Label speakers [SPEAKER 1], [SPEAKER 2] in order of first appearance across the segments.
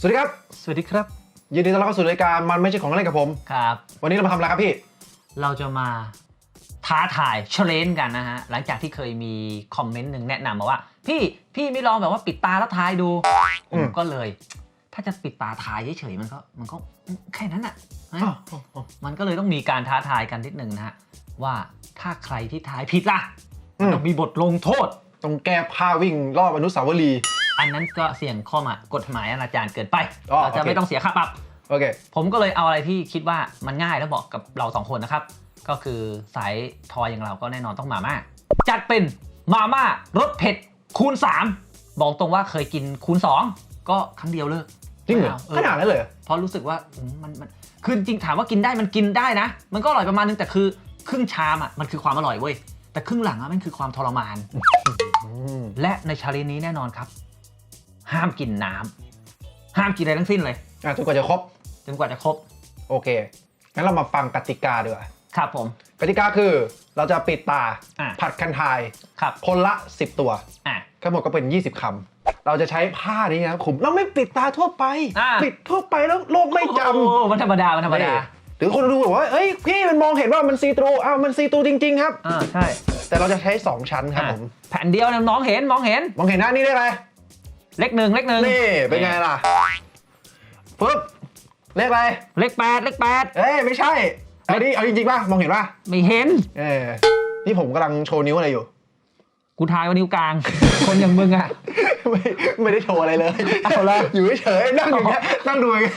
[SPEAKER 1] สวัสดีครับ
[SPEAKER 2] สวัสดีครับ
[SPEAKER 1] ยินดีต้อนรับเข้าสู่รายการมันไม่ใช่ของเล่นกับผม
[SPEAKER 2] ครับ
[SPEAKER 1] วันนี้เรามาทำอะไรครับพี่
[SPEAKER 2] เราจะมาท้าทายเชลเลนกันนะฮะ หลังจากที่เคยมีคอมเมนต์หนึ่งแนะนำมาว่า พี่พี่ไม่ลองแบบว่าปิดตาแล้วทายดู
[SPEAKER 1] อื
[SPEAKER 2] ผมม ก็เลย ถ้าจะปิดตาทายเฉยๆมันก็มันก็แค่นั้นอะนะ
[SPEAKER 1] อ้าวอ้าวอ้าว
[SPEAKER 2] มันก็เลยต้องมีการท้าทายกันนิดหนึ่งนะฮะว่าถ้าใครที่ทายผิดล่ะ
[SPEAKER 1] อืม
[SPEAKER 2] ต้องมีบทลงโทษ
[SPEAKER 1] ต้องแก้ผ้าวิ่งรอบอนุสาวรีย์
[SPEAKER 2] อันนั้นก็เสี่ยงข้อมากฎหมายอนาจารเกินไป
[SPEAKER 1] อ๋อ
[SPEAKER 2] เราจะ
[SPEAKER 1] โอเค
[SPEAKER 2] ไม่ต้องเสียค่าปรับ
[SPEAKER 1] โอเค
[SPEAKER 2] ผมก็เลยเอาอะไรที่คิดว่ามันง่ายและเหมาะกับเราสองคนนะครับ ก็คือสายทอยอย่างเราก็แน่นอนต้องมาม่าจัดเป็นมาม่ารสเผ็ดคูณ 3 บอกตรงว่าเคยกินคูณ 2 ก็ครั้งเดียวเลิก
[SPEAKER 1] จริงเหรอ
[SPEAKER 2] ไม่
[SPEAKER 1] ขนาดนั้นเลยเหรอ
[SPEAKER 2] เพราะรู้สึกว่าอืมมันมันคือจริงๆถามว่ากินได้มันกินได้นะ มันก็อร่อยประมาณนึงแต่คือครึ่งชามอะมันคือความอร่อยเว้ยแต่ครึ่งหลังอะมันคือความทรมาน
[SPEAKER 1] อืม
[SPEAKER 2] และในชาเลนจ์นี้แน่นอนครับ ห้ามกินน้ำห้ามกินอะไรทั้งสิ้นเลย
[SPEAKER 1] อะจนกว่าจะครบ
[SPEAKER 2] จนกว่าจะครบ
[SPEAKER 1] โอเคงั้นเรามาฟังกติกาดีกว่า
[SPEAKER 2] ครับผม
[SPEAKER 1] กติกาคือเราจะปิดตา
[SPEAKER 2] อะ
[SPEAKER 1] ผัดกันทาย
[SPEAKER 2] ครับ
[SPEAKER 1] คนละ 10 ตัว
[SPEAKER 2] อะ
[SPEAKER 1] ทั้งหมดก็เป็น 20คำเราจะใช้ผ้านี้นะครับขุมเราไม่ปิดตาทั่วไป
[SPEAKER 2] อะ
[SPEAKER 1] ปิดทั่วไปแล้วโลกไม่จำ
[SPEAKER 2] โอ้มันธรรมดามันธรรมดา
[SPEAKER 1] นี่หรือคนดูบอกว่าเอ้ยพี่มันมองเห็นว่ามันซีตรูอ้าวมันซีตรูจริง ๆ ครับ
[SPEAKER 2] อ่าใช่
[SPEAKER 1] แต่เราจะใช้ 2 ชั้นครับผม
[SPEAKER 2] แผ่นเดียวเนี่ยมองเห็นมองเห็น
[SPEAKER 1] มองเห็นหน้านี่ได้ไหม
[SPEAKER 2] เลขหนึ่งเลขหนึ่ง
[SPEAKER 1] นี่เป็นไงล่ะปึ๊บเลขอะไร
[SPEAKER 2] เลขแปดเลขแปด
[SPEAKER 1] เอ้ยไม่ใช่เอาดิเอาจริงๆป่ะมองเห็นป่ะ
[SPEAKER 2] ไม่เห็น
[SPEAKER 1] เออนี่ผมกำลังโชว์นิ้วอะไรอยู่
[SPEAKER 2] กูทายว่านิ้วกลาง คนอย่างมึงอะ
[SPEAKER 1] ไม่ไม่ได้โชว์อะไรเลย
[SPEAKER 2] เอาละ
[SPEAKER 1] อยู่เฉยๆนั่งอย่างเงี้ยนั่งดูอย่างเงี้ย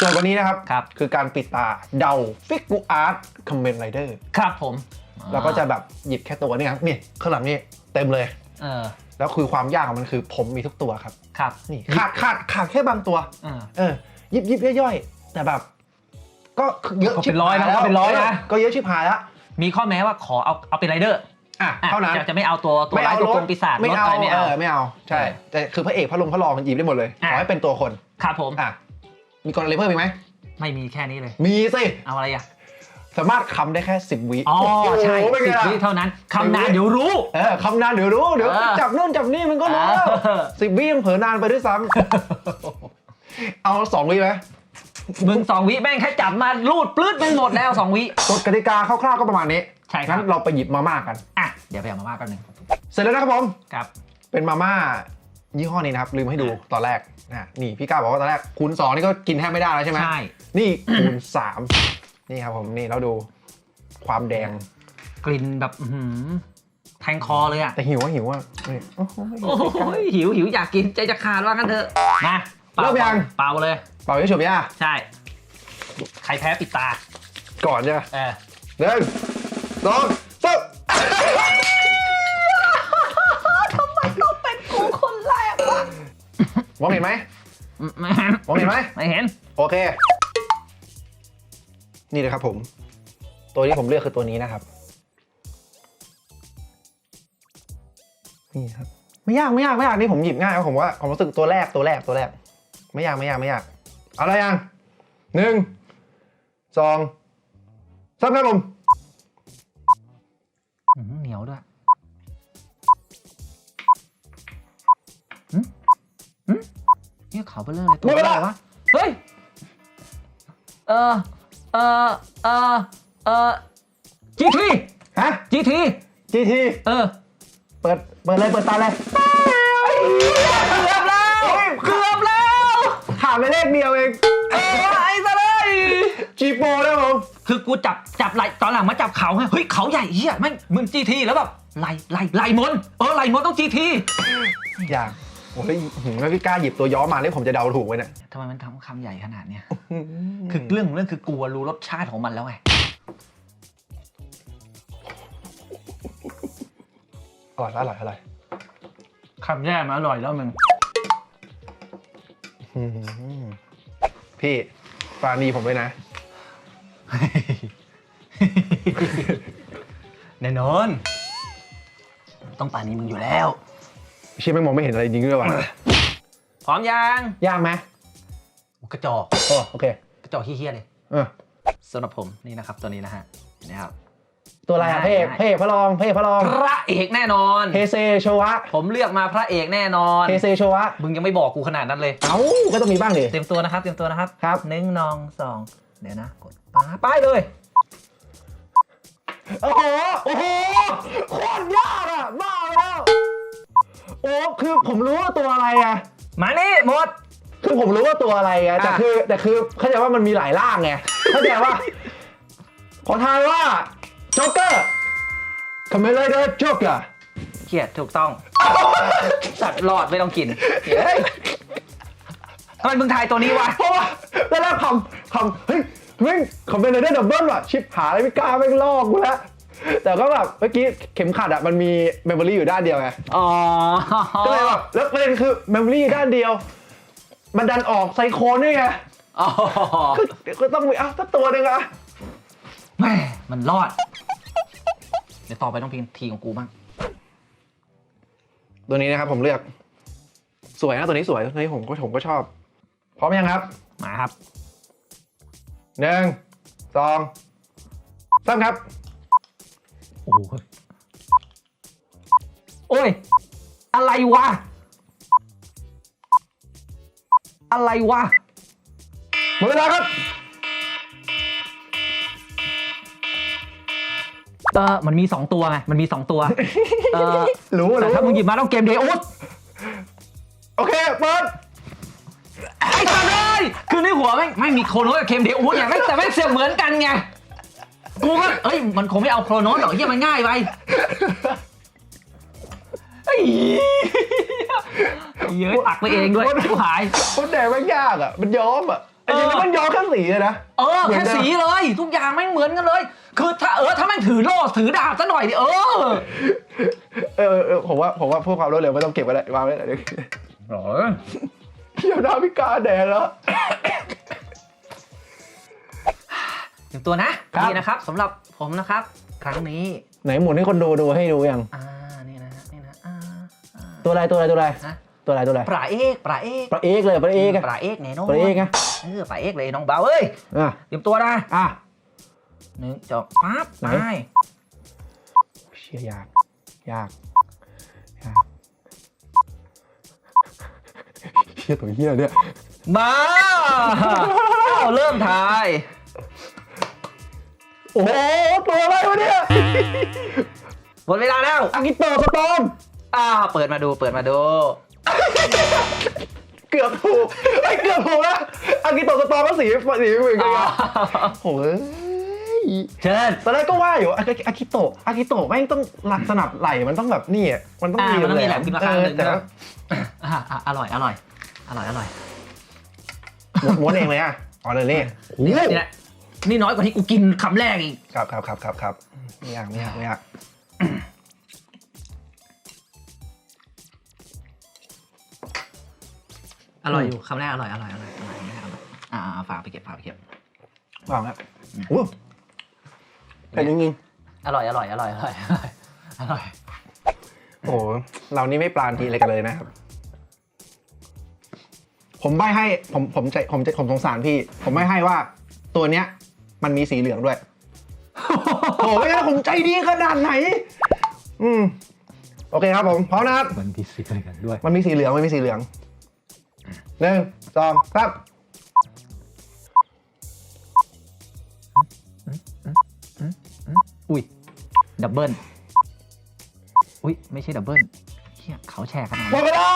[SPEAKER 1] ส่วนวันนี้นะครับ
[SPEAKER 2] ครับ
[SPEAKER 1] คือการปิดตาเดาฟิกกูอาร์ตคอมเมนไรเดอร์
[SPEAKER 2] ครับผม
[SPEAKER 1] เราก็จะแบบหยิบแค่ตัวนี่ครับนี่ข้างหลังนี่เต็มเลย
[SPEAKER 2] เออ
[SPEAKER 1] แล้วคือความยากของมันคือผมมีทุกตัวครับ
[SPEAKER 2] ครับ
[SPEAKER 1] นี่ขาดขาดขาดแค่บางตัว
[SPEAKER 2] เออ
[SPEAKER 1] เออ ยิบยิบย่อยๆ แต่แบบ ก็เยอะ
[SPEAKER 2] ก็
[SPEAKER 1] ชิ
[SPEAKER 2] เป็
[SPEAKER 1] บ
[SPEAKER 2] นร้อย
[SPEAKER 1] หาย
[SPEAKER 2] นะ
[SPEAKER 1] แล้ว
[SPEAKER 2] ก็เป็นร้อยนะ
[SPEAKER 1] ก็เยอะชิบหายแล้ว
[SPEAKER 2] มีข้อแม้ว่าขอเอาเอาเป็นไรเดอร์
[SPEAKER 1] อะ
[SPEAKER 2] อะ
[SPEAKER 1] เท่านั้น
[SPEAKER 2] จะจะไม่เอาตัวตัวร้ายตัวโกงปีศาจ
[SPEAKER 1] ไม่
[SPEAKER 2] รถ
[SPEAKER 1] เอา
[SPEAKER 2] อะไรไม่
[SPEAKER 1] เอ
[SPEAKER 2] เอา
[SPEAKER 1] อไม่เอาใช่แต่คือพระเอกพระลงพระรองหยิบได้หมดเลย
[SPEAKER 2] อะ
[SPEAKER 1] ขอให้เป็นตัวคน
[SPEAKER 2] ครับผม
[SPEAKER 1] อะมีกฎอะไรเพิ่มอีกไหม
[SPEAKER 2] ไม่มีแค่นี้เลย
[SPEAKER 1] มีสิ
[SPEAKER 2] เอาอะไรอะ
[SPEAKER 1] สามารถคำได้แค่สิบวิ
[SPEAKER 2] อ๋อ
[SPEAKER 1] โโห
[SPEAKER 2] ใช่
[SPEAKER 1] เป็น
[SPEAKER 2] สิ
[SPEAKER 1] ไง
[SPEAKER 2] บ
[SPEAKER 1] ล่ะ
[SPEAKER 2] วิเท่านั้นคำนานเดี๋ยวรู้
[SPEAKER 1] เออคำนานเดี๋ยวรู้ เดี๋ยว
[SPEAKER 2] เออ
[SPEAKER 1] จับนู่นจับนี่มันก็รู้แล้ว
[SPEAKER 2] เออ
[SPEAKER 1] สิบวิยังเผลอนานไปด้วยซ้ำเอาสองวิไหม
[SPEAKER 2] มึงสองวิแม่งแค่จับมาลูดปลื้ดแม่งหมดแล้วสองวิ
[SPEAKER 1] กฎกติกาคร่าวๆก็ประมาณนี้
[SPEAKER 2] ใช่ครับ
[SPEAKER 1] งั้นเราไปหยิบมาม่ากัน
[SPEAKER 2] อะเดี๋ยวไปเอามาม่ากันหนึ่ง
[SPEAKER 1] เสร็จแล้วนะครับผม
[SPEAKER 2] ครับ
[SPEAKER 1] เป็นมาม่ายี่ห้อนี้นะครับลืมให้ดูตอนแรกนะนี่พี่ก้าวบอกว่าตอนแรกคูณ2นี่ก็กินแทบไม่ได้แล้วใช่ไหม
[SPEAKER 2] ใช่
[SPEAKER 1] นี่คูณ3 นี่ครับผมนี่เราดูความแดง
[SPEAKER 2] กลิ่นแบบอื้อหือแทงคอเลยอะ
[SPEAKER 1] แต่หิวว่าหิวว่านี่โอ้โห
[SPEAKER 2] โอ้ยหิวหิวอยากกินใจจะขาดว่ากันเถอะมาเป่า
[SPEAKER 1] เริ่มยัง
[SPEAKER 2] เป่าเลย
[SPEAKER 1] เป่ายิงฉุบย่า
[SPEAKER 2] ใช่ ใครแพ้ปิดตา
[SPEAKER 1] ก่อนใช่ไหม
[SPEAKER 2] เออ
[SPEAKER 1] หนึ่งสองสาม
[SPEAKER 2] ต้องเป็นกูคนแรกวะ
[SPEAKER 1] มองเห็นไหม
[SPEAKER 2] ไม่เห็น
[SPEAKER 1] มองเห็นไหม
[SPEAKER 2] ไม่เห็น
[SPEAKER 1] โอเค นี่เลยครับผม ตัวที่ผมเลือกคือตัวนี้นะครับ นี่ครับ ไม่ยากไม่ยากไม่ยากนี่ผมหยิบง่ายครับผมว่าผมรู้สึกตัวแรกตัวแรกตัวแรก ไม่ยากไม่ยากไม่ยาก เอาอะไรยังหนึ่งสองสามครับผม
[SPEAKER 2] เหนียวด้วยหืมหืมเนี่ยเขาไปเลยตัวอะไรวะ เฮ้ย เออ เออเออเออจีที
[SPEAKER 1] ฮะ
[SPEAKER 2] จีที
[SPEAKER 1] จีที
[SPEAKER 2] เออ
[SPEAKER 1] เปิดเปิดเลยเปิดตาเลย
[SPEAKER 2] เกือบแล้วเกือบแล้ว
[SPEAKER 1] ถามไปเลขเดียวเอง
[SPEAKER 2] เออไอ้ซะเลย
[SPEAKER 1] จีโปนะครับผม
[SPEAKER 2] คือกูจับจับไหลตอนหลังมาจับเขาไงเฮ้ยเขาใหญ่เฮียแม่งมึงจีทีแล้วแบบไหลไหลไหลมนเออไหลมนต้องจีที
[SPEAKER 1] อย่าง โอ้ยหืมแล้วพี่กล้าหยิบตัวย้อมมาเนี่ยผมจะเดาถูกไหมเนี่ย
[SPEAKER 2] ทำไมมันทำคำใหญ่ขนาดเนี้ย คือเรื่องของเรื่องคือกลัวรู้รสชาติของมันแล้วไง
[SPEAKER 1] อร่อยอร่อยอร่อย
[SPEAKER 2] คำแย่มาอร่อยแล้วมึง
[SPEAKER 1] อืมพี่ฟานีผมด้วยนะ
[SPEAKER 2] แน่นอน ต้องป่านนี้มึงอยู่แล้ว
[SPEAKER 1] เชี่ยไม่งมองไม่เห็นอะไรจริงด้วยว่ะ
[SPEAKER 2] พร้อมยัง
[SPEAKER 1] ยากไหม
[SPEAKER 2] กระจอก
[SPEAKER 1] โอ้โอเค
[SPEAKER 2] กระจอกเฮี้ยๆเลย
[SPEAKER 1] เออ
[SPEAKER 2] สำหรับผมนี่นะครับตัวนี้นะฮะนี่ครับ
[SPEAKER 1] ตัวอะไรอะ
[SPEAKER 2] ง่าย
[SPEAKER 1] เพ่
[SPEAKER 2] ง่าย
[SPEAKER 1] เพ่พระรองเพ่พระรอง
[SPEAKER 2] พระเอกแน่นอน
[SPEAKER 1] เฮเซโชวะ
[SPEAKER 2] ผมเลือกมาพระเอกแน่นอน
[SPEAKER 1] เฮเซโชวะ
[SPEAKER 2] มึงยังไม่บอกกูขนาดนั้นเลย
[SPEAKER 1] เอ้าก็ต้องมีบ้างดิ
[SPEAKER 2] เตรียมตัวนะครับเตรียมตัวนะครับ
[SPEAKER 1] ครับ
[SPEAKER 2] หนึ่งนองสองเดี๋ยวนะกดป้าป้ายเลย
[SPEAKER 1] โอ้โหโอ้โหโคตรยากอะบ้าไปแล้วโอ้คือผมรู้ว่าตัวอะไรอะ
[SPEAKER 2] มานี่หมด
[SPEAKER 1] คือผมรู้ว่าตัวอะไรไงแต่
[SPEAKER 2] อะ
[SPEAKER 1] คือ แต่คือเข้าใจว่ามันมีหลายร่างไงเข้าใจว่าขอทายว่าโจ๊กเกอร์คอมเมนต์เลยเดอร์โจ๊กเกอร์
[SPEAKER 2] เขียดถูกต้อง สัตว์รอดไม่ต้องกินเฮ้ยทำไมมึงทายตัวนี้วะ
[SPEAKER 1] เพราะว่าแล้วแรกคำคำเฮ้ยแม่งคอมเมนต์เลยเดอร์ดับเบิลว่ะชิปหาอะไรไม่กล้าแม่งลอกกูแล้ว แต่ก็แบบเมื่อกี้เข็มขัดอะมันมีเมมโมรี่อยู่ด้านเดียวไง
[SPEAKER 2] อ๋อ
[SPEAKER 1] ก็เลยแบบแล้วประเด็นคือเมมโมรี่ด้านเดียว มันดันออกไซโคนด้วยไง
[SPEAKER 2] อ๋อ
[SPEAKER 1] ก็ก็ต้องมีอะสักตัวหนึ่งอะ
[SPEAKER 2] แม่มันรอด เดี๋ยวต่อไปต้องพิมพ์ทีของกูบ้าง
[SPEAKER 1] ตัวนี้นะครับผมเลือก สวยนะตัวนี้สวยตัวนี้ผมก็ผมก็ชอบ พร้อมยังครับ
[SPEAKER 2] มาครับ
[SPEAKER 1] หนึ่งสองสามครับ
[SPEAKER 2] โอ้โหโอ้ย อะไรวะ อะไรวะ
[SPEAKER 1] หมดเวลาครับ
[SPEAKER 2] เออมันมีสองตัวไง มันมีสองตัว เออ
[SPEAKER 1] รู้
[SPEAKER 2] แต่
[SPEAKER 1] รู้
[SPEAKER 2] ถ้ามึงหยิบมาต้องเกมเดอุส
[SPEAKER 1] โอเคเปิด
[SPEAKER 2] ไอ้สัตว์เลยคือในหัวไม่งไม่มีโครโนสกับเกมเดอุสไงไม่งแต่ไม่งเสียงเหมือนกันไง กูก็เอ้ยมันคงไม่เอาโครโนสหรอกเฮียมันง่ายไปไอ้เหี้ยเยอะตักไปเองด้วยกูหาย
[SPEAKER 1] คนแดงไม่งยากอะ มันย้อมอะไอ้จริง
[SPEAKER 2] เออ
[SPEAKER 1] ๆมันย้อมแค่สีเลยนะ
[SPEAKER 2] เออ
[SPEAKER 1] เหมือน
[SPEAKER 2] แค่
[SPEAKER 1] เดิม
[SPEAKER 2] สีเลย ทุกอย่างไม่งเหมือนกันเลย คือถ้าเออถ้าแม่งถือโล่ถือดาบซะหน่อยดิเออ
[SPEAKER 1] เออเออเออผมว่าผมว่าเพื่อความรวดเร็วไม่ต้องเก็บไว้เลยวางไว้เลยเดี๋ยว
[SPEAKER 2] หรอ
[SPEAKER 1] เพียวดาพิการแดงแล้ว
[SPEAKER 2] เตรียมตัวนะครับ นี่นะครับสำหรับผมนะครับ ครั้งนี้
[SPEAKER 1] ไหนหมุนให้คนดูดูให้ดูยัง
[SPEAKER 2] อ่านี่นะฮะนี่นะอ่าอ่า
[SPEAKER 1] ตัวอะไรตัวอะไรตัวอะไร
[SPEAKER 2] ฮะ
[SPEAKER 1] ตัวอะไรตัวอะไร
[SPEAKER 2] ปลาเอกปลาเอก
[SPEAKER 1] ปลาเอกเลยปลาเอกอะ
[SPEAKER 2] ปลาเอกแน่นอน
[SPEAKER 1] ปลาเอกไง
[SPEAKER 2] เออปลาเอกเลยน้องเบาเอ้ย
[SPEAKER 1] อะ
[SPEAKER 2] เตรียมตัวนะ
[SPEAKER 1] อะ
[SPEAKER 2] หนึ่งจบปั๊บ
[SPEAKER 1] ไหน
[SPEAKER 2] ไป
[SPEAKER 1] เชี่ยยากยากยากเชี่ยตัวเฮียเนี่ย
[SPEAKER 2] มา เอาเริ่มทาย
[SPEAKER 1] โอ้โหตัวอะไรวะเนี่ย
[SPEAKER 2] หมดเวลาแล้ว
[SPEAKER 1] อากิโตะสตอม
[SPEAKER 2] อ่าเปิดมาดูเปิดมาดู
[SPEAKER 1] เกือบถูกไอ้ยเกือบถูกนะอากิโตะสตอมก็สีสีเหมือนกันไงโอ้ย
[SPEAKER 2] เชิญ
[SPEAKER 1] ตอนแรกก็ว่าอยู่อากิอากิโตะอากิโตะแม่งต้องหลักสนับไหลมันต้องแบบนี่อะมันต้อง
[SPEAKER 2] อ่า
[SPEAKER 1] มี
[SPEAKER 2] มันต้องมีแหลมขึ้นมาข้างหนึ่ง
[SPEAKER 1] เออแต่ว่า
[SPEAKER 2] อ่าอ่าอร่อยอร่อยอร่อยอร่อย
[SPEAKER 1] ม้วนม้วนเองเลยอะอ๋อเลยนี่โอ้
[SPEAKER 2] นี่
[SPEAKER 1] โห
[SPEAKER 2] แหละ นี่น้อยกว่าที่กูกินคำแรกอีก
[SPEAKER 1] ครับครับครับครับครับไม่ยากไม่ยากไม่ยาก
[SPEAKER 2] อร่อยอยู่คำแรกอร่อยอร่อยอร่อยอร่อยไม่อร่อยอ่าฝากไปเก็บฝากไปเก็บ
[SPEAKER 1] วางครับโอ้เผ็ดจริง
[SPEAKER 2] อร่อยอร่อยอร่อยอร่อยอร่อยอร่อย
[SPEAKER 1] ๆโอ้โหเรานี่ไม่ปลานทีอะไรกันเลยนะครับ ผมใบให้ผมผมใจผมผมสงสารพี่ ผมไม่ให้ว่าตัวเนี้ย มันมีสีเหลืองด้วย โอ้ยผมใจดีขนาดไหน อืม โอเคครับผมพร้อมนะครับ
[SPEAKER 2] มันมีสีอะไรกันด้วย
[SPEAKER 1] มันมีสีเหลืองมันมีสีเหลืองหนึ่งสองครับ
[SPEAKER 2] อุ้ย ดับเบิลอุ้ย ไม่ใช่ดับเบิลเฮียเขาแชร์ขนาด
[SPEAKER 1] หม
[SPEAKER 2] นั้
[SPEAKER 1] ด
[SPEAKER 2] น
[SPEAKER 1] เวลา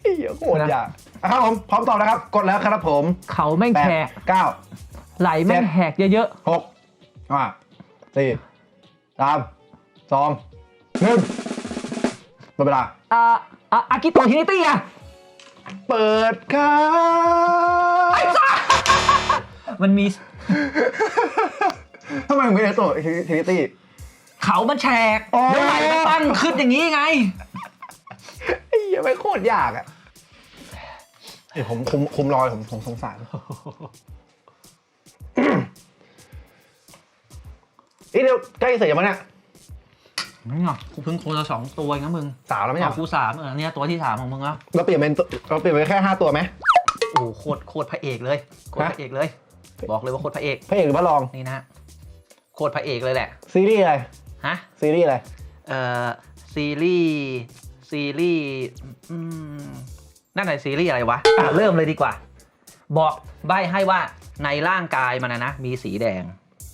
[SPEAKER 1] เหี้ยโคตรอยาก อะครับผมพร้อมตอบนะครับ กดแล้วครับผม
[SPEAKER 2] เขาแม่ง
[SPEAKER 1] แป
[SPEAKER 2] แช
[SPEAKER 1] ด
[SPEAKER 2] ร์
[SPEAKER 1] เก้า
[SPEAKER 2] ไหลแม่งแหกเยอะ
[SPEAKER 1] หกห้าสี่สามสองหนึ่งหมดเวลา
[SPEAKER 2] ๆอ่าอ่าอากิโตะทินิตี้อะ
[SPEAKER 1] เปิดครับ
[SPEAKER 2] มันมี
[SPEAKER 1] ทำไมมึงไม่ได้ตัวทีนิตี้
[SPEAKER 2] เขามันแฉก
[SPEAKER 1] อ๋อ
[SPEAKER 2] แล้วไหลมันตั้งขึ้นอย่างนี้ไง
[SPEAKER 1] ไอ้เหี้ยไม่งโคตรยากอะ เดี๋ยวผมคุมคุมรอยผมผมสงสาร เอ้ยเดี๋ยวใกล้เสร็จยังมั้งเนี่ย
[SPEAKER 2] นี่ไงกูเพิ่งโคนละสองตัวเองนะมึง
[SPEAKER 1] สามแล้วไม่ใช่
[SPEAKER 2] เอา
[SPEAKER 1] เหรอ
[SPEAKER 2] กูสามเออเนี่ยตัวที่สามของมึงแล้ว
[SPEAKER 1] เราเปลี่ยนเป็นตัวเราเปลี่ยนเป็นแค่ห้าตัวไหม
[SPEAKER 2] โอ้โหโคตรโคตรพระเอกเลยโคตรพระเอกเลย บอกเลยว่าโคตรพระเอก
[SPEAKER 1] พระเอกหรือพระรอง
[SPEAKER 2] นี่นะโคตรพระเอกเลยแหละ
[SPEAKER 1] ซีรีส์อะไร
[SPEAKER 2] ฮะ
[SPEAKER 1] ซีรีส์อะไร
[SPEAKER 2] เอ่อ ซีรีส์ ซีรีส์ อืม นั่นไหนซีรีส์อะไรวะอะเริ่มเลยดีกว่า บอกใบให้ว่าในร่างกายมันนะนะมีสีแดง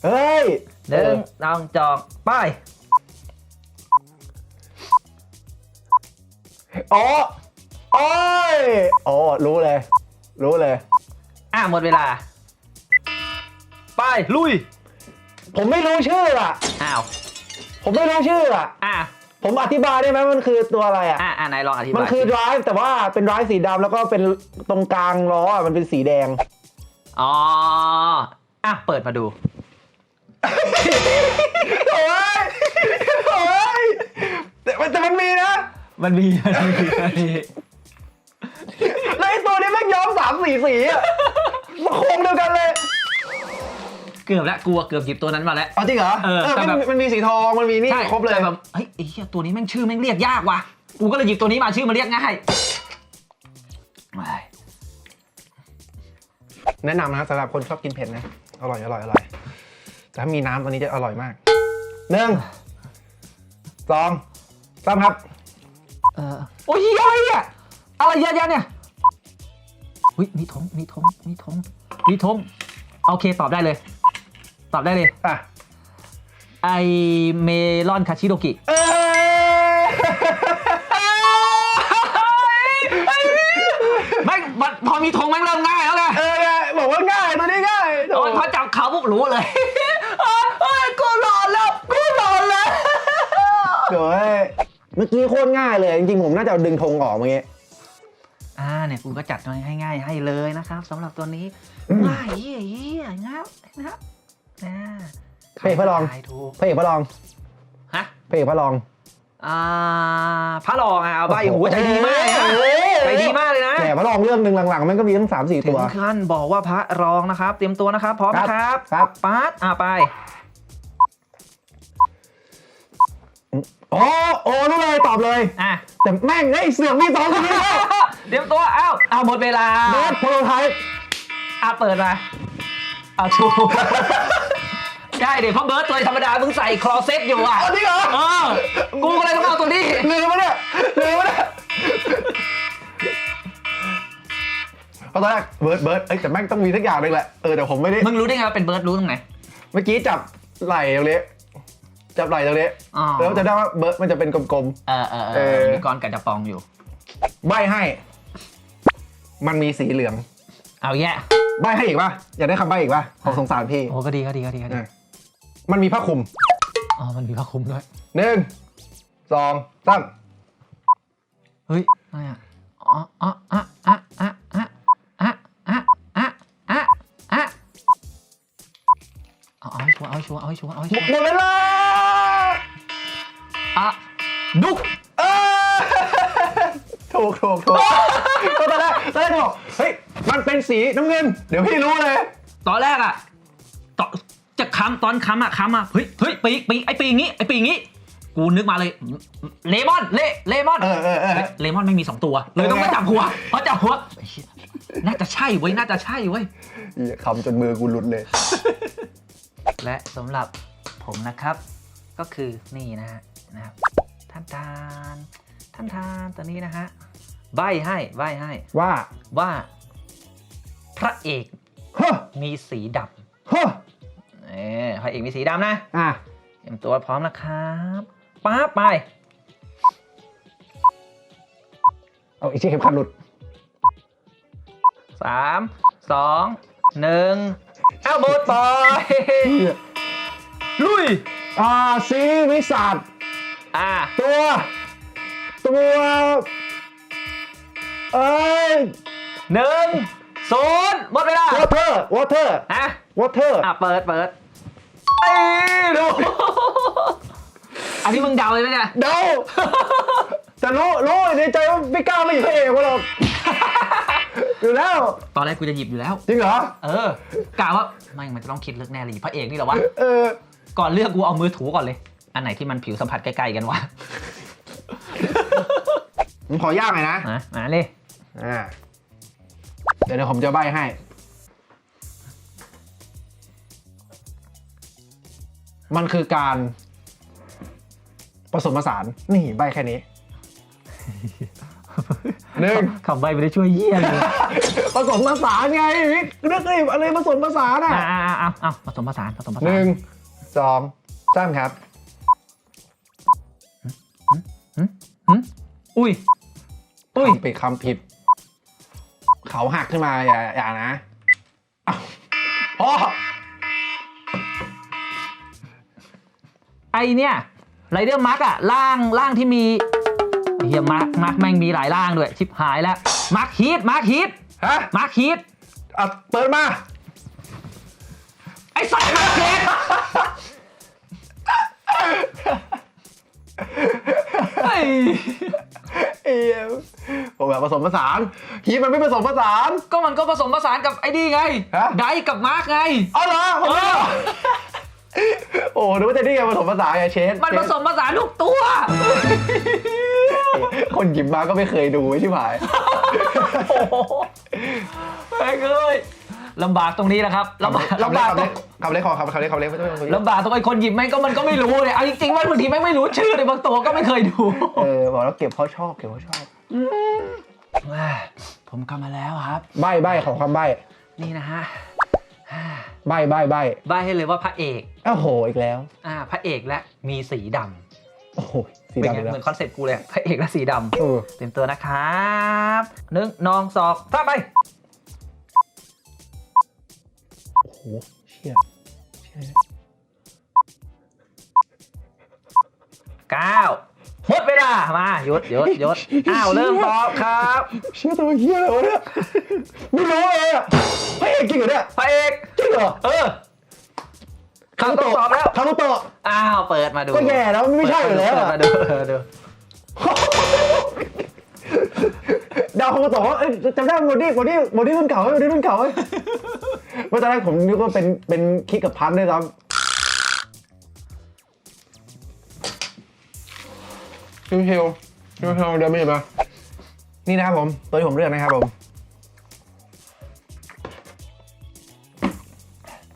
[SPEAKER 1] เฮ้ย
[SPEAKER 2] หนึ่งลองจองป้าย
[SPEAKER 1] อ๋อโอ้ยโอ้รู้เลย รู้เลย
[SPEAKER 2] อะหมดเวลาป้ายลุย
[SPEAKER 1] ผมไม่รู้ชื่ออะ
[SPEAKER 2] อ้าว
[SPEAKER 1] ผมไม่รู้ชื่ออะ
[SPEAKER 2] อะ
[SPEAKER 1] ผมอธิบายได้ไหมมันคือตัวอะไรอะ
[SPEAKER 2] อะอะไหนายลองอธิบาย
[SPEAKER 1] มันคือ
[SPEAKER 2] สิ
[SPEAKER 1] drive แต่ว่าเป็น drive สีดำแล้วก็เป็นตรงกลางล้ออะมันเป็นสีแดง
[SPEAKER 2] อ๋อ อะ เปิดมาดู
[SPEAKER 1] โอ้ยโอ้ยแต่แต่มันมีนะ
[SPEAKER 2] มันมีมันมีมันมี
[SPEAKER 1] แล้วไอ้ตัวนี้แม่งย้อมสามสีสีอะมันโครงเดียวกันเลย
[SPEAKER 2] เกือบแล้วกลัวเกือบหยิบตัวนั้นมาแล้ว
[SPEAKER 1] อ๋อจริงเหรอ
[SPEAKER 2] เออแต่
[SPEAKER 1] มัน
[SPEAKER 2] แบบ
[SPEAKER 1] มันมีสีทองมันมีนี่
[SPEAKER 2] ใช่
[SPEAKER 1] ครบเลย
[SPEAKER 2] แต่แบบเฮ้ยไอ้เหี้ยตัวนี้แม่งชื่อแม่งเรียกยากว่ะกูก็เลยหยิบตัวนี้มาชื่อมันเรียกง่ายไม่
[SPEAKER 1] แนะนำนะสำหรับคนชอบกินเผ็ดนะ อร่อยอร่อยอร่อยแต่ถ้ามีน้ำตัวนี้จะอร่อยมากหนึ่งสองสามครับ
[SPEAKER 2] เออโอ้ยอะไรเนี่ยอะไรเยอะแยะเนี่ยอุ้ยมีธงมีธงมีธงมีธงโอเคตอบได้เลย ตอบได้เลย
[SPEAKER 1] อะ
[SPEAKER 2] ไอเมลอนคาชิโดกิ
[SPEAKER 1] เออ
[SPEAKER 2] แม่งมันพอมีธงแม่งเริ่มง่ายแล้วไง
[SPEAKER 1] เออไงบอกว่าง่ายตัวนี้ง่าย
[SPEAKER 2] โอ้ยพอจับเขาปุ๊บรู้เลยเอ้ยเอ้ยกูหลอนแล้วกูหลอนแล้ว
[SPEAKER 1] โอ้ยเมื่อกี้โคตรง่ายเลย จริงๆ ผมน่าจะดึงธงออกเมื่อกี้
[SPEAKER 2] อ่าเนี่ยกูก็จัดมาให้ง่ายให้เลยนะครับสำหรับตัวนี้ง่ายเยี่ยเยี่ยงับนะครับ อ่า
[SPEAKER 1] พระเอกพระรอง
[SPEAKER 2] ทายถูก
[SPEAKER 1] พระเอกพระรอง
[SPEAKER 2] ฮะ
[SPEAKER 1] พระเอกพระรอง
[SPEAKER 2] อ่าพระรองอะเอาใบโอ้โหใจดีมากนะ
[SPEAKER 1] เอ้ย
[SPEAKER 2] ใจดีมากเลยนะ
[SPEAKER 1] แหมพระรองเรื่องหนึ่งหลังๆ มันก็มีทั้งสามสี่
[SPEAKER 2] ถึ
[SPEAKER 1] ตั
[SPEAKER 2] ง
[SPEAKER 1] ว
[SPEAKER 2] ขั้นบอกว่าพระรองนะครับ เตรียมตัวนะครับ พร้อมนะครับ
[SPEAKER 1] ครับ
[SPEAKER 2] ปาร์ตอ่าไป
[SPEAKER 1] อ๋อโอ้รู้เลยตอบเลย
[SPEAKER 2] อะ
[SPEAKER 1] แต่แม่งไอ้เสือกมีสองคนนี้แล้ว
[SPEAKER 2] เตรียมตัวอ้าวเอาหมดเวลา
[SPEAKER 1] เบสโปรไทป์
[SPEAKER 2] อะเปิดมาเอาถู กได้เดี๋ยวเพราะเบิร์ตตัวธรรมดามึงใส่คลอเซ็ตอยู่อะ
[SPEAKER 1] อันนี้เหรอ
[SPEAKER 2] เออกูก็เลยต้องเอาตัวนี้
[SPEAKER 1] ลืมปะเนี่ยลืมปะเนี่ยเพราะตอนแรกเบิร์ดเบิร์ดเอ้ยแต่แม่งต้องมีสักอย่างหนึงแหละเออแต่ผมไม่ได้
[SPEAKER 2] มึงรู้ได้ไงว่าเป็นเบิร์ตรู้ตรงไหน
[SPEAKER 1] เมื่อกี้จับไหล่ตรงนี้จับไหล่ตรงนี้
[SPEAKER 2] อ๋อ
[SPEAKER 1] แล้วจะได้ว่าเบิร์ดมันจะเป็นกลม
[SPEAKER 2] เออเออเอ
[SPEAKER 1] เอ
[SPEAKER 2] อ
[SPEAKER 1] อ
[SPEAKER 2] มีกรกับจะปองอยู่
[SPEAKER 1] ๆใบให้ มันมีสีเหลือง
[SPEAKER 2] เอาแย่
[SPEAKER 1] ใบให้อีกป่ะอยากได้คำใบอีกป่ะผมสงสารพี่
[SPEAKER 2] โอ้ก็ดีก็ดีก็ดีก็ดี
[SPEAKER 1] อะ มันมีผ้าคลุม
[SPEAKER 2] อ๋อ มันมีผ้าคลุมด้วย
[SPEAKER 1] หนึ่งสองสาม
[SPEAKER 2] เฮ้ย อะไรอะ อ๋ออ๋ออะอะอะอะอะอะอะอะอะเอาเอาให้ชัวร์เอาให้ชัวร์เอาให้ชัวร์เอาให้
[SPEAKER 1] หม
[SPEAKER 2] ชัว
[SPEAKER 1] ด
[SPEAKER 2] ร์
[SPEAKER 1] หมดเวลา
[SPEAKER 2] อะดุก
[SPEAKER 1] เออถูกถูกถูกก็ตอนแรกตอนแรกจะบอกเฮ้ยมันเป็นสีน้ำเงิน เดี๋ยวพี่รู้เลย
[SPEAKER 2] ตอนแรกอะตอนจะ ค้ำตอนค้ำอะค้ำอะเฮ้ยเฮ้ยปีกปีกไอปีกงี้ไอปีกงี้ กูนึกมาเลยเลมอนเลเลมอน
[SPEAKER 1] เออเออเออ
[SPEAKER 2] เฮ้ยเลมอนไม่มีสองตัว เลยต้องมาจับหัวเพราะจับหัวไอ้เหี้ยน่าจะใช่เว้ยน่าจะใช่เว้ย
[SPEAKER 1] เหี้ยคำจนมือกูหลุดเลย
[SPEAKER 2] และสำหรับผมนะครับ ก็คือนี่นะฮะนะครับท่านทานท่านทานตัวนี้นะฮะใบให้ใบให้
[SPEAKER 1] ว่า
[SPEAKER 2] ว่าพระเอก
[SPEAKER 1] เฮ้อ
[SPEAKER 2] มีสีด
[SPEAKER 1] เฮ้อำ
[SPEAKER 2] เออพระเอกมีสีดำนะ
[SPEAKER 1] อะ
[SPEAKER 2] เตรียมตัวพร้อมนะครับป๊าบไป
[SPEAKER 1] เอาอีกที่เข็มขัดหลุด
[SPEAKER 2] สามสองหนึ่งเอาโบตอยลุย
[SPEAKER 1] อ่าสีวิสัท
[SPEAKER 2] อะ
[SPEAKER 1] ตัว ตัวเอ้ย
[SPEAKER 2] หนึ่งศูนย์หมดเวลาว
[SPEAKER 1] อเตอร์วอเตอร์
[SPEAKER 2] ฮะ
[SPEAKER 1] วอเตอร์
[SPEAKER 2] อะเปิดเปิด เอ้ยดูอันนี้มึงเดาเลยไหมเนี่ย
[SPEAKER 1] เดาแต่รู้รู้ในใจว่าไม่กล้าไม่อยู่พระเอกมาหรอกอยู่แล้ว
[SPEAKER 2] ตอนแรกกูจะหยิบอยู่แล้ว
[SPEAKER 1] จริงเหรอ
[SPEAKER 2] เออกะว่าไม่งมันจะต้องคิดเลือกแน่เลยพระเอกนี่เหรอวะ
[SPEAKER 1] เออ
[SPEAKER 2] ก่อนเลือกกูเอามือถูก่อนเลย อันไหนที่มันผิวสัมผัสใกล้ๆกันวะ
[SPEAKER 1] ผมขอยากหน่อยนะ
[SPEAKER 2] มามาเลย
[SPEAKER 1] อ่าเดี๋ยวเดี๋ยวผมจะใบให้ มันคือการผสมผสานนี่ใบแค่นี้หนึ่ง
[SPEAKER 2] คำใบไม่ได้ช่วยเยี่ยเลย
[SPEAKER 1] ผสมผสานไงนึกดิอะไรผสมผสานอะ
[SPEAKER 2] อ่าอ่าอ่าอ่าผสมผสานผสมผสาน
[SPEAKER 1] หนึ่งสองสามครับ
[SPEAKER 2] หึอุ้ยอุ้ย
[SPEAKER 1] คำผิดคำผิด เขาหักขึ้นมาอย่าอย่านะอ้าวพ่อ
[SPEAKER 2] ไอเนี่ยไรเดอร์มาร์กอะร่างร่างที่มีเฮียมาร์กมาร์กแม่งมีหลายร่างด้วย ชิบหายแล้วมาร์กฮีทมาร์กฮีท
[SPEAKER 1] ฮะ
[SPEAKER 2] มาร์กฮีท
[SPEAKER 1] อะเปิดมา
[SPEAKER 2] ไอสัตว์มาร์กฮีทเฮ้ย
[SPEAKER 1] เอ้ยผมแบบผสมผสานฮีทมันไม่ผสมผสาน
[SPEAKER 2] ก็มันก็ผสมผสานกับไอ้นี่ไง
[SPEAKER 1] ฮะ
[SPEAKER 2] ไดกับมาร์กไง
[SPEAKER 1] เอาเหรอผมไม่รู้ โอ้นึกว่าจะนี่ไงผสมผสานไงเชน
[SPEAKER 2] มันผสมผสานทุกตัว
[SPEAKER 1] คนหยิบมาก็ไม่เคยดูใช่ไหม
[SPEAKER 2] โอ้โหแม่งเอ้ยลำบากตรงนี้นะครับลำบาก
[SPEAKER 1] คำเล็
[SPEAKER 2] ลำบาก
[SPEAKER 1] คำ
[SPEAKER 2] ตร
[SPEAKER 1] เล็
[SPEAKER 2] ง
[SPEAKER 1] กคำเล็กคำเล็กคำเล็กคำเล็กไม่ต้องไม่ต้อง
[SPEAKER 2] ลำบากตรงไอ้คนหยิบแม่งก็มันก็ไม่รู้เลยเอาจริงๆว่าบางทีแม่งไม่รู้ชื่อเลยบางตัวก็ไม่เคยดู
[SPEAKER 1] เออบอกแล้วเก็บเพราะชอบเก็บเพราะชอบ
[SPEAKER 2] ผมกลับมาแล้วครับ
[SPEAKER 1] ใบใบของความใบ
[SPEAKER 2] นี่นะฮะ
[SPEAKER 1] ใบใบใบ
[SPEAKER 2] ใบให้เลยว่าพระเอก
[SPEAKER 1] โอ้โหอีกแล้ว
[SPEAKER 2] อ่า พระเอกและมีสีด
[SPEAKER 1] โอ้โหำสี
[SPEAKER 2] เป็น
[SPEAKER 1] ดำ
[SPEAKER 2] ไง
[SPEAKER 1] อีกแล้ว
[SPEAKER 2] เหมือนคอนเซ็ปต์กูเลยพระเอกและสีด
[SPEAKER 1] เออำ
[SPEAKER 2] เต็มตัวนะครับหนึ่งนองสองสามไป
[SPEAKER 1] โอ้โหเชี่ยเชี่ย
[SPEAKER 2] เก้าหมดเวลามาหยุดหยุดหยุดอ้าวเริ่มตอบครับ
[SPEAKER 1] เชี่ยตัวเฮียอะไรวะเนี่ยไม่รู้เลยอะ พระเอกจริงเหรอเนี่ย
[SPEAKER 2] พระเอก
[SPEAKER 1] จริงเหรอ
[SPEAKER 2] เออ
[SPEAKER 1] คารุโตะ
[SPEAKER 2] ตอบแล้ว
[SPEAKER 1] คารุโตะ
[SPEAKER 2] อ้าวเปิดมาดู
[SPEAKER 1] ก็แย่แล้วมันไม่ใช่อยู่แล้ว
[SPEAKER 2] เปิด
[SPEAKER 1] อะ
[SPEAKER 2] มาดูเปิดมาดู
[SPEAKER 1] ดาวคารุโตะว่าเอ้ยจำได้โมดี้โมดี้โมดี้รุ่นเก่าไหมโมดี้รุ่นเก่าไหมเมื่อตอนแรกผมนึกว่าเป็นเป็นคิกกับพันด้วยซ้ำชิวๆชิวๆเดี๋ยวไม่เห็นปะนี่นะครับผม ตัวที่ผมเลือกนะครับผม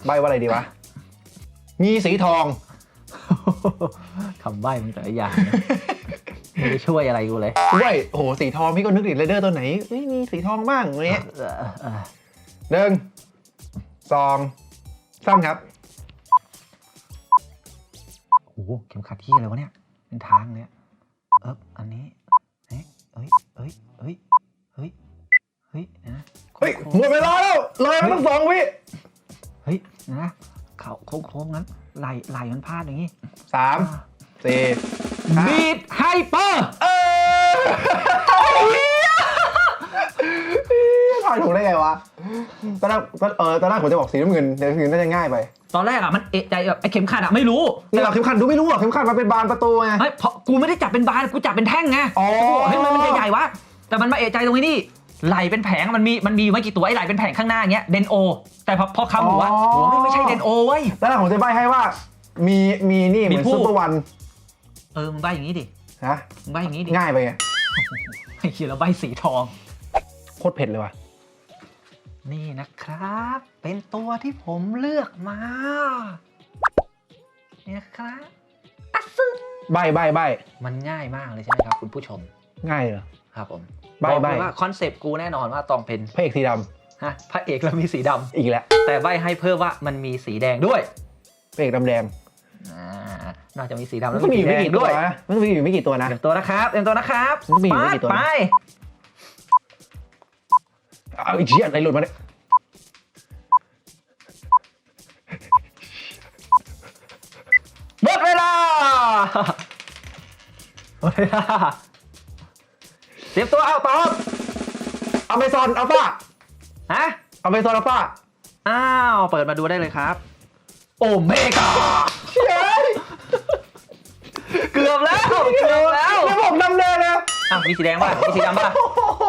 [SPEAKER 1] ใบว่าอะไรดีวะ มีสีทอง
[SPEAKER 2] คำใบ้มึงแต่ละอย่างนะไม่ได้ช่วยอะไรกูเลย
[SPEAKER 1] ด้วยโอ้โหสีทองพี่ก็นึกดิเรเดอร์ตัวไหนเอ้ยมีสีทองบ้างอะไรเงี้ย
[SPEAKER 2] เออเออ
[SPEAKER 1] หนึ่งสองสามครับ
[SPEAKER 2] โอ้โหเข็มขัดที่อะไรวะเนี่ย เป็นทางเนี่ยเอ๊บอันนี้เอ๊ะเอ้ยเอ้ยเอ้ยเฮ้ยเฮ้ยเดี๋ยวนะ
[SPEAKER 1] เฮ้ยหมดเวลาแล้วเลยมาตั้งสองวิ
[SPEAKER 2] เฮ้ยเดี๋ยวนะเขาโค้งๆงั้นไหลไหลมันพลาดอย่างงี้
[SPEAKER 1] สามสี่ห้า
[SPEAKER 2] บีดไฮเปอร์
[SPEAKER 1] เออถ่ายถูกได้ไงวะ ตอนแรกตอนเออตอนแรกผมจะบอกสีน้ำเงินแต่สีน้ำเงินน่าจะง่ายไป
[SPEAKER 2] ตอนแรกอะมันเอะใจแบบไอ้เข็มขัดอะไม่รู้
[SPEAKER 1] นี่เราเข็มขัดดูไม่รู้อะเข็มขัดมันเป็นบานประตูไง
[SPEAKER 2] เฮ้ยเพราะกูไม่ได้จับเป็นบานกูจับเป็นแท่งไง
[SPEAKER 1] อ๋อ
[SPEAKER 2] โโหเฮ้ยมันมันใหญ่ๆวะแต่มันมาเอะใจตรงนี้นี่ ไหลเป็นแผงมันมีมันมีอยู่ไม่กี่ตัวไอ้ไหลเป็นแผงข้างหน้าอย่างเงี้ยเดนโอ แต่พอพอคำหัวหัวไม่ใช่เดนโอเว้ย
[SPEAKER 1] ตอนแรกผมจะใบให้ว่า มีมีนี่เหมือน
[SPEAKER 2] มีผู้
[SPEAKER 1] ซุปเปอร์วัน
[SPEAKER 2] เออมึงใบอย่างนี้ดิ
[SPEAKER 1] นะ
[SPEAKER 2] มึงใบอย่างนี้ดิ
[SPEAKER 1] ง่ายไปไง
[SPEAKER 2] ไอ้เหี้ยแล้วใบสีทอง
[SPEAKER 1] โคตรเผ็ดเลยว่ะ
[SPEAKER 2] นี่นะครับ เป็นตัวที่ผมเลือกมาเนี่ยนะครับอะซึง
[SPEAKER 1] ใบใบใบ
[SPEAKER 2] มันง่ายมากเลยใช่ไหมครับ คุณผู้ชม
[SPEAKER 1] ง่ายเหรอ
[SPEAKER 2] ครับผม
[SPEAKER 1] ใบ้
[SPEAKER 2] บอก
[SPEAKER 1] ใบ้
[SPEAKER 2] เลยว่าคอนเซปต์กูแน่นอนว่าต้องเป็น
[SPEAKER 1] พระเอกสีด
[SPEAKER 2] ฮะพระเอกแล้วมีสีดำำ
[SPEAKER 1] อีกแล้ว
[SPEAKER 2] แต่ใบให้เพิ่มว่ามันมีสีแดงด้วย
[SPEAKER 1] พระเอกดำแดง
[SPEAKER 2] อ่านอกจากมีสีดำ
[SPEAKER 1] มั
[SPEAKER 2] แล้
[SPEAKER 1] น
[SPEAKER 2] ว
[SPEAKER 1] ก็มี
[SPEAKER 2] มี
[SPEAKER 1] อยู่
[SPEAKER 2] สี
[SPEAKER 1] ไม่
[SPEAKER 2] แดง
[SPEAKER 1] กี่ตัว
[SPEAKER 2] ด้วย
[SPEAKER 1] นะมันก็มีอยู่ไม่กี่ตัวนะ
[SPEAKER 2] เตรียมตัวนะครับเตรียมตัวนะครับ
[SPEAKER 1] มันมีอยู่ไม่กี่ตัวนะ
[SPEAKER 2] ไป
[SPEAKER 1] เอาไอ้เชี่ยอะไรหลุดมาเนี่ย
[SPEAKER 2] หมดเวลาหมดเวลา เตรียมตัวเอาตอบ
[SPEAKER 1] อเมซอนอัลฟา
[SPEAKER 2] ฮะ
[SPEAKER 1] อเมซอนอัลฟา
[SPEAKER 2] อ้าว เปิดมาดูได้เลยครับ โอเมก้า
[SPEAKER 1] เชี่ย
[SPEAKER 2] เกือบแล้ว เกือบแล้ว
[SPEAKER 1] แล้วผมดำแดงเลย
[SPEAKER 2] อ้าวมีสีแดงป่ะมีสีดำป่ะ
[SPEAKER 1] โอ้โห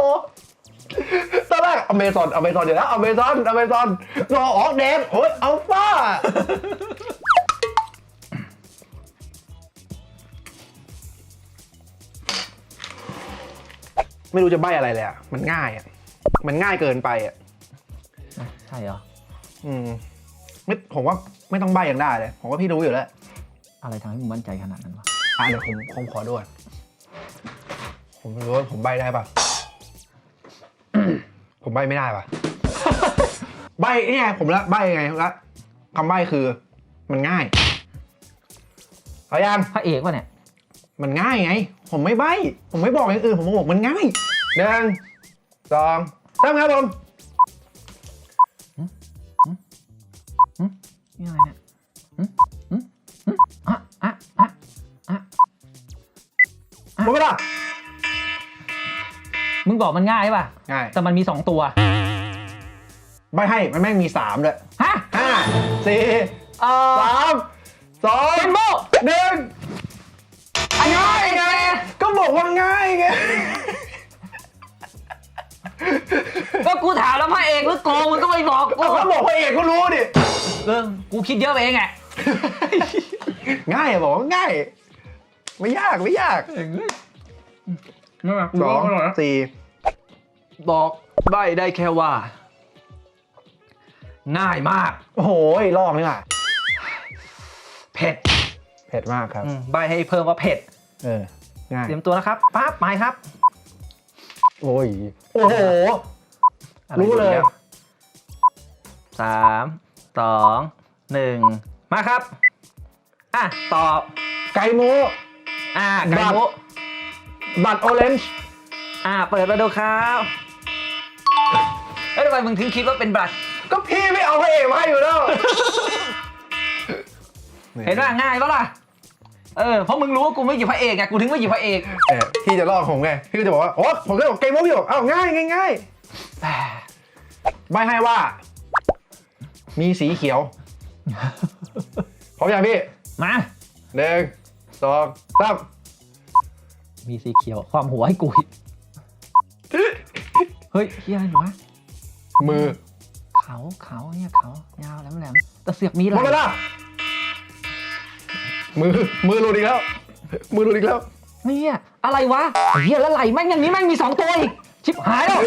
[SPEAKER 1] ตอนแรกอเมซอนอเมซอนเดี๋ยวนะอเมซอนอเมซอนรอออกแดงโอ้ยอัลฟา ไม่รู้จะใบอะไรเลยอะ มันง่ายอะ มันง่ายเกินไปอะ
[SPEAKER 2] ใช่เหรอ
[SPEAKER 1] อืมไม่ผมว่าไม่ต้องใบยังได้เลย ผมว่าพี่รู้อยู่แล้ว
[SPEAKER 2] อะไรทำให้มึงมั่นใจขนาดนั้นวะ
[SPEAKER 1] อะเดี๋ยวผมผมขอด้วย ผมไม่รู้ว่าผมใบได้ปะ ผมใบไม่ได้ปะ ใบนี่ไงผมละใบไงละคำใบคือ มันง่ายเอายัง
[SPEAKER 2] พระเอกวะเนี่ย
[SPEAKER 1] มันง่ายไง ผมไม่ใบ้ผมไม่บอกอย่างอื่น ผมบอกมันง่ายหนึ่งสองสามครับผม
[SPEAKER 2] นี่อะไรเนี่ยหึหึหึอะอะอะอะ
[SPEAKER 1] หมดเวลา
[SPEAKER 2] มึงบอกมันง่ายป่ะ
[SPEAKER 1] ง่าย
[SPEAKER 2] แต่มันมีสองตัว
[SPEAKER 1] ใบให้มันแม่งมีสามด้วย
[SPEAKER 2] ฮะ
[SPEAKER 1] ห้าสี่
[SPEAKER 2] เออ
[SPEAKER 1] สามสอง
[SPEAKER 2] เป็นโบ
[SPEAKER 1] หนึ่ง ง่ายไง ก็บอกว่าง่ายไง
[SPEAKER 2] ก็กูถามแล้วพระเอกหรือโกงมึงก็ไม่บอกกู
[SPEAKER 1] ก็บอกพระเอกก็รู้ดิ
[SPEAKER 2] เออกูคิดเยอะไปเองไง
[SPEAKER 1] ง่ายอะบอกว่าง่าย ไม่ยากไม่ยากสองสี่
[SPEAKER 2] บอกใบได้แค่ว่า ง่ายมาก
[SPEAKER 1] โอ้โหลอกนี่ว่ะ
[SPEAKER 2] เผ็ด
[SPEAKER 1] เผ็ดมากครับ
[SPEAKER 2] อืมใบให้เพิ่มว่าเผ็ด
[SPEAKER 1] เออง่าย
[SPEAKER 2] เตรียมตัวนะครับปั๊บไปครับ
[SPEAKER 1] โอ้ย โอ้โห
[SPEAKER 2] อะไร
[SPEAKER 1] รู้เลย
[SPEAKER 2] นี่สามสองหนึ่งมาครับ อะ ตอบ
[SPEAKER 1] ไก่โม
[SPEAKER 2] อะไก่
[SPEAKER 1] บัตร
[SPEAKER 2] โม
[SPEAKER 1] บัตรออเรนจ์
[SPEAKER 2] อะ เปิดมาดูครับเอ้ยทำไมมึงถึงคิดว่าเป็นบัตร
[SPEAKER 1] ก็พี่ไม่เอาพระเอกมาให้อยู่แล้ว
[SPEAKER 2] เห็นว่าง่ายปะล่ะ เออเพราะมึงรู้ว่ากูไม่หยิบพระเอกไงกูถึงไม่หยิบพระเอก
[SPEAKER 1] เออพี่จะลอกผมไงพี่ก็จะบอกว่าโอ้ผมก็บอกไก่โมพี่บอกอ้าวง่ายง่ายง่าย
[SPEAKER 2] แต่
[SPEAKER 1] ใบให้ว่า มีสีเขียวพร้อมยังพี่
[SPEAKER 2] มา
[SPEAKER 1] หนึ่งสองสาม
[SPEAKER 2] มีสีเขียวความหัวให้กูอีกเฮ้ยเฮียอะไรหนูวะ
[SPEAKER 1] มือ
[SPEAKER 2] เขาเขาเนี่ยเขายาวแหลมๆแต่เสือกมี
[SPEAKER 1] หมดเว
[SPEAKER 2] อะไร
[SPEAKER 1] ลา มือมือหลุดอีกแล้วมือหลุดอีกแล้ว
[SPEAKER 2] เนี่ยอะไรวะเฮียแล้วไหลแม่งอย่างนี้แม่งมีสองตัวอีกชิบหายแล้ว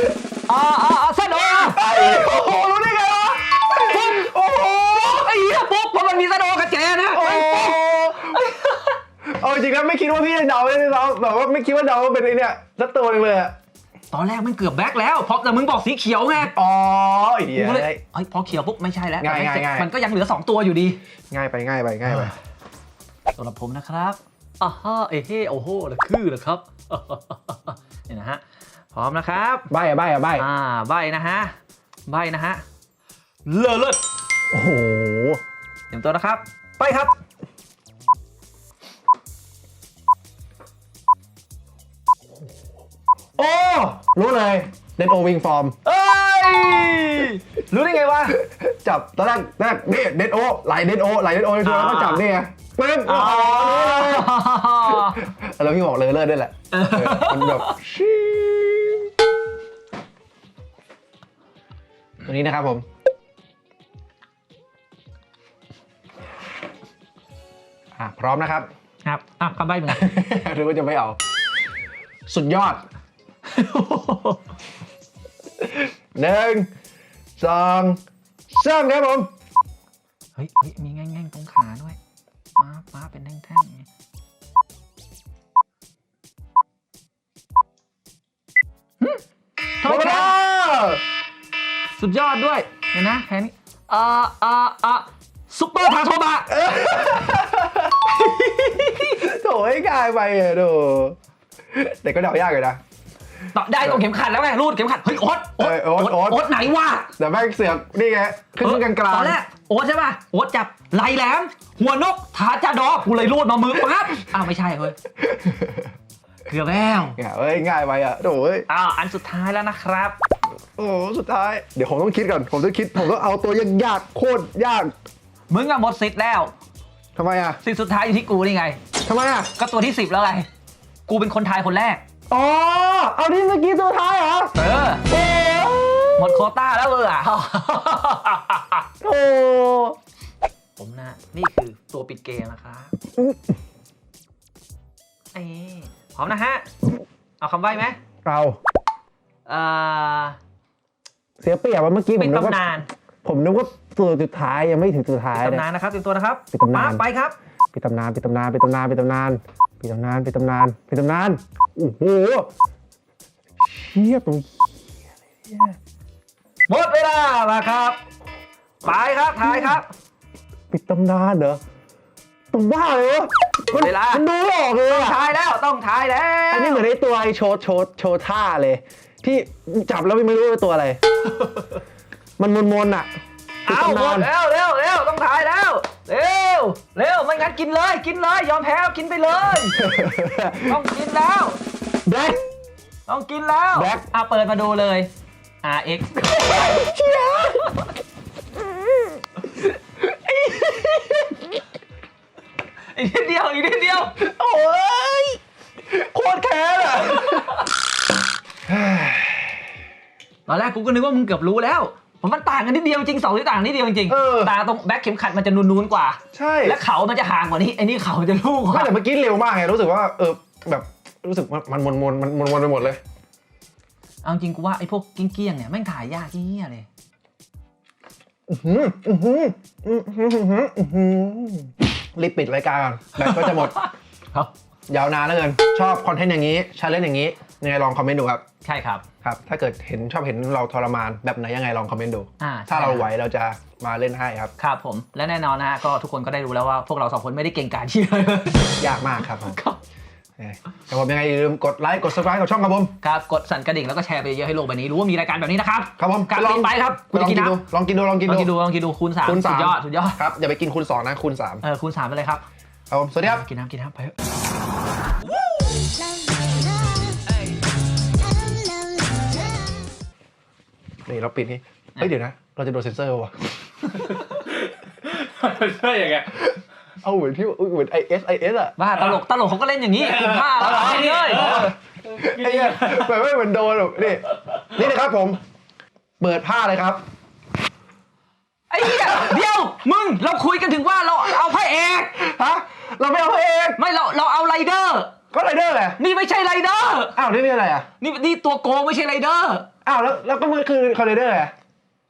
[SPEAKER 2] อ่าอ่าอ่าเส้นโอ
[SPEAKER 1] ไอ้โอ้โหรู้ได้ไงวะโอ้โห
[SPEAKER 2] ไอ้เหี้ยปุ๊บเพราะมันมีเส้นโอกระเจนะ
[SPEAKER 1] โอ้โหเอาจริงๆแล้วไม่คิดว่าพี่จะเดาได้เลยซ้ำแบบว่าไม่คิดว่าเดาว่าเป็นไอ้เนี่ยสักตัวหนึงเลยอะ
[SPEAKER 2] ตอนแรกมันเกือบแบ็คแล้วเพราะแต่มึงบอกสีเขียวไง
[SPEAKER 1] อ๋อไอ้เหี้
[SPEAKER 2] กู
[SPEAKER 1] ย
[SPEAKER 2] ก็เลยเฮ้ยพอเขียวปุ๊บไม่ใช่แล้ว
[SPEAKER 1] ง่าย
[SPEAKER 2] แต่ไม่
[SPEAKER 1] ง่ายง่าย
[SPEAKER 2] มันก็ยังเหลือสองตัวอยู่ดี
[SPEAKER 1] ง่ายไปง่ายไปง่ายไป
[SPEAKER 2] สำหรับผมนะครับอ่าฮะเอ้เฮ้โอ้โหละคือเหรอครับเนี่ยนะฮะพร้อมนะครับ
[SPEAKER 1] ใบอะใบอะใบ
[SPEAKER 2] อ่าใบนะฮะใบนะฮะเลอเลิศ
[SPEAKER 1] โอ้โห
[SPEAKER 2] เตรียมตัวนะครับ ไปครับ
[SPEAKER 1] โอ้รู้เลยเดนโอวิงฟอร์ม
[SPEAKER 2] เอ้ยรู้ได้ไงวะ
[SPEAKER 1] จับตอนแรกแรกนี่เดนโอไหลเดนโอไหลเดนโอในตัวแล้วก็จับนี่ไง ปึ๊บโอ้โหรู้เลยแล้วพี่บอกเลยเลิศด้วยแหละเออมันแบบชิตัวนี้นะครับผม อะพร้อมนะครับ
[SPEAKER 2] ครับอะคำใบ้มึงอะ
[SPEAKER 1] หรือว่าจะไม่เอา สุดยอดหนึ่งสองสามครับผม
[SPEAKER 2] เฮ้ยเฮ้ยมีแง่งๆตรงขาด้วย ป้าป้าเป็นแท่งๆอย่างเงี้ยหึทำ
[SPEAKER 1] หม
[SPEAKER 2] ไม
[SPEAKER 1] ดเว
[SPEAKER 2] แข
[SPEAKER 1] ลาน
[SPEAKER 2] สุดยอดด้วยเห็นนะแค่นี้อ่าอ่าอ่าซุปเปอร์ทาโทบะ
[SPEAKER 1] โถไอ้กายไปอะโถแต่ก็เดายากเลยนะ
[SPEAKER 2] ต่อได้ตรงเข็มขัดแล้วไงรูดเข็มขัดเฮ้ยโอ๊ตโอ๊ต
[SPEAKER 1] เออโอ๊ตโอ๊ต
[SPEAKER 2] โอ๊ตไหนวะ
[SPEAKER 1] แต่แม่งเสือกนี่ไงขึ้นขึ้นกลางกลา
[SPEAKER 2] ต
[SPEAKER 1] ง
[SPEAKER 2] อนแรก โอ๊ตใช่ป่ะโอ๊ตจับไหลแหลม หัวนกถาจาดอกูเลยรูดมามือปั๊บอ้าวไม่ใช่เว้ยเกือบแล้ว
[SPEAKER 1] เนี่ยเอ้ยง่ายไปอะโถเอ้ย
[SPEAKER 2] อ้าวอันสุดท้ายแล้วนะครับ
[SPEAKER 1] โอ้โหสุดท้าย เดี๋ยวผมต้องคิดก่อน ผมต้องคิด ผมต้องเอาตัวยากๆโคตรยาก
[SPEAKER 2] มึงอะหมดสิทธิ์แล้ว
[SPEAKER 1] ทำไมอะ
[SPEAKER 2] สิทธิ์สุดท้ายอยู่ที่กูนี่ไง
[SPEAKER 1] ทำไมอะ
[SPEAKER 2] ก็ตัวที่สิบแล้วไง กูเป็นคนทายคนแรก
[SPEAKER 1] อ๋อ เอาที่เมื่อกี้ตัวท้ายเหรอ
[SPEAKER 2] เออ
[SPEAKER 1] โอ้
[SPEAKER 2] หมดโควต้าแล้วเอออะ
[SPEAKER 1] โอ้
[SPEAKER 2] ผมนะ นี่คือตัวปิดเกมนะครับเอ้ยพร้อมนะฮะ เอาคำใบ้ไหม
[SPEAKER 1] เรา
[SPEAKER 2] เอ่อ
[SPEAKER 1] เสียเปรียบว่าเมื่อกี้ผ
[SPEAKER 2] ปิด
[SPEAKER 1] มนึกว่า
[SPEAKER 2] ตำนาน
[SPEAKER 1] ผมนึกว่าตัวสุดท้ายยังไม่ถึงสุดท้าย
[SPEAKER 2] ปิด
[SPEAKER 1] เนี่ย
[SPEAKER 2] ตำนานนะครับเตรียมตัวนะครับ
[SPEAKER 1] ปิดตำนาน
[SPEAKER 2] ปั๊บไปครับ
[SPEAKER 1] ปิดตำนานปิดตำนานปิดตำนานปิดตำนานปิดตำนานปิดตำนานปิดตำนานโอ้โหเชี่ยตรง
[SPEAKER 2] หมดเวลามาครับ ไปครับทายครับ
[SPEAKER 1] ปิดตำนานเหรอตรงบ้าเลยวะมัน
[SPEAKER 2] เวลามั
[SPEAKER 1] นดูไม่ออกเลยอะ
[SPEAKER 2] ทายแล้วต้องทายแล้ว
[SPEAKER 1] อันนี้เหมือนไอ้ตัวไอ้โชว์โชว์โชว์ท่าเลย ที่จับแล้วไม่รู้ว่าตัวอะไร มันมนๆอะปิด
[SPEAKER 2] เอาหม
[SPEAKER 1] ตำนา
[SPEAKER 2] ด
[SPEAKER 1] น
[SPEAKER 2] แล้วเร็วเร็วต้องทายแล้วเร็วเร็วไม่งั้นกินเลยกินเลยยอมแพ้กินไปเลย ต้องกินแล้ว
[SPEAKER 1] แบล็ค
[SPEAKER 2] ต้องกินแล้ว
[SPEAKER 1] แบ็ค
[SPEAKER 2] อะเปิดมาดูเลย RX
[SPEAKER 1] เชี่ย
[SPEAKER 2] อีกนิดเดียวอีกนิดเดียว
[SPEAKER 1] โอ้ยโคตรแค้นอะ
[SPEAKER 2] ตอนแรกกูก็นึกว่ามึงเกือบรู้แล้วผมมันต่างกันนิดเดียวจริงสองที่ต่างนิดเดียวจริง
[SPEAKER 1] เออ
[SPEAKER 2] ตาตรงแบ็คเข็มขัดมันจะนูนๆกว่า
[SPEAKER 1] ใช่
[SPEAKER 2] และเขามันจะห่างกว่านี้ไอ้นี่เขามันจะลูกก
[SPEAKER 1] ไม่
[SPEAKER 2] ว่า
[SPEAKER 1] แต่เมื่อกี้เร็วมากไงรู้สึกว่าเออแบบรู้สึกว่ามันมนมนๆมันมนมนๆไปหมดเลย
[SPEAKER 2] เอาจริงกูว่าไอ้พวกกิ้งเกี้ยงเนี่ยแม่งถ่ายยากที่เหี้ยเลย
[SPEAKER 1] อื้อหืออื้อหืออื้อหืออื้อหืออื้อหือ รีบปิดรายการก่อนแบตก็จะหมด
[SPEAKER 2] ครับ
[SPEAKER 1] ยาวนานแล้วเกิน ชอบคอนเทนต์อย่างนี้ชาเลนจ์อย่างนี้ยังไงลองคอมเมนต์ดูครับ
[SPEAKER 2] ใช่ครับ
[SPEAKER 1] ครับ ถ้าเกิดเห็นชอบเห็นเราทรมานแบบไหนยังไงลองคอมเมนต์ดู
[SPEAKER 2] อ่า
[SPEAKER 1] ถ้าเรา
[SPEAKER 2] ใช่
[SPEAKER 1] ไหวเราจะมาเล่นให้ครับ
[SPEAKER 2] ครับผม และแน่นอนนะฮะก็ทุกคนก็ได้รู้แล้วว่าพวกเราสองคนไม่ได้เก่งกาจที่เลย
[SPEAKER 1] ยากมากครับผม
[SPEAKER 2] ครับ
[SPEAKER 1] เอ้ยแต่ผมยังไงอย่าลืมกดไลค์กด subscribe กับช่องครับผม
[SPEAKER 2] ครับกดสั่นกระดิ่งแล้วก็แชร์ไปเยอะให้โลกใบนี้รู้ว่ามีรายการแบบนี้นะครับ
[SPEAKER 1] ครับผม
[SPEAKER 2] กลับ
[SPEAKER 1] ลอง
[SPEAKER 2] ไปครับ
[SPEAKER 1] ลองกินดูลองกินดูลองกิน
[SPEAKER 2] ลองกิน
[SPEAKER 1] ดู
[SPEAKER 2] ดูลองกินดูคูณสาม
[SPEAKER 1] คูณสาม
[SPEAKER 2] สุดยอดสุดยอด
[SPEAKER 1] ครับอย่าไปกินคูณสองนะคูณสาม
[SPEAKER 2] เออคูณสามไปเลยครับ
[SPEAKER 1] ครับผมสวัสดีครับ
[SPEAKER 2] กินน้ำกินน้ำไปเถอะ
[SPEAKER 1] นี่เราปิดนี่เฮ้ยเดี๋ยวนะ เราจะโดนเซ็นเซอร์วะ
[SPEAKER 3] ใช่ยังไง
[SPEAKER 1] เอาเหมือนที่เหมือน IS IS อะ
[SPEAKER 2] บ้าตลกตลกเขาก็เล่นอย่างนี้คุณผ้าแล้วเหรอนี่เลย
[SPEAKER 1] ไอ้เหี้ยแบบไม่เหมือนโดนหรอกนี่นี่นะครับผม เปิดผ้าเลยครับ
[SPEAKER 2] ไอ้เหี้ยเดี๋ยวมึงเราคุยกันถึงว่าเราเอาพระเอก
[SPEAKER 1] ฮะเราไม่เอาพระเอก
[SPEAKER 2] ไม่เราเราเอาไรเดอร์
[SPEAKER 1] ก็ไรเดอร์ไง
[SPEAKER 2] นี่ไม่ใช่ไรเดอร์
[SPEAKER 1] อ้าวนี่เป็นอะไรอะ
[SPEAKER 2] นี่นี่ตัวโกงไม่ใช่ไรเดอร์
[SPEAKER 1] อ้าวแล้วแล้วก็มันคือคอนเทนเดอร์ไง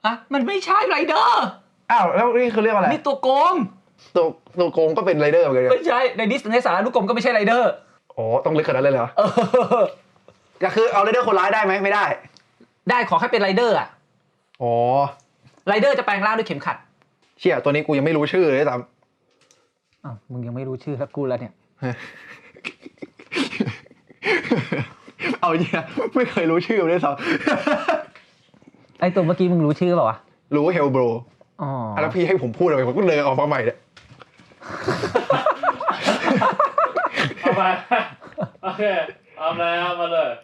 [SPEAKER 2] อะมันไม่ใช่ไรเดอร์
[SPEAKER 1] อ้าวแล้วนี่คือเรียกว่าอะไร
[SPEAKER 2] นี่ตัวโกง
[SPEAKER 1] ตัวตัวโกงก็เป็นไรเดอร์เหมือนกัน
[SPEAKER 2] ไม่ใช่ในดิสในสารานุกรมก็ไม่ใช่ไรเดอร์
[SPEAKER 1] อ๋อต้องลึกขนาดนั้นเลยเหรอ
[SPEAKER 2] เออ
[SPEAKER 1] ก็คือเอาไรเดอร์คนร้ายได้ไหมไม่ได้
[SPEAKER 2] ได้ขอแค่เป็นไรเดอร์อะ
[SPEAKER 1] อ๋อ
[SPEAKER 2] ไรเดอร์จะแปลงร่างด้วยเข็มขัด
[SPEAKER 1] เชี่ยตัวนี้กูยังไม่รู้ชื่อเลยซ้
[SPEAKER 2] อ้าวมึงยังไม่รู้ชื่อแล้วกูแล้วเนี่ยำ
[SPEAKER 1] เอาเนี่ยไม่เคยรู้ชื่อเลยซ้
[SPEAKER 2] ไอ้ตัวเมื่อกี้มึงรู้ชื่อเปล่าวะำ
[SPEAKER 1] รู้เฮลโบร
[SPEAKER 2] อ๋อ
[SPEAKER 1] แล้วพี่ให้ผมพูดอะไรผมก็เลยออกมาใหม่เนี่ย
[SPEAKER 3] เอามาโอเคเอาแล้วมาเลย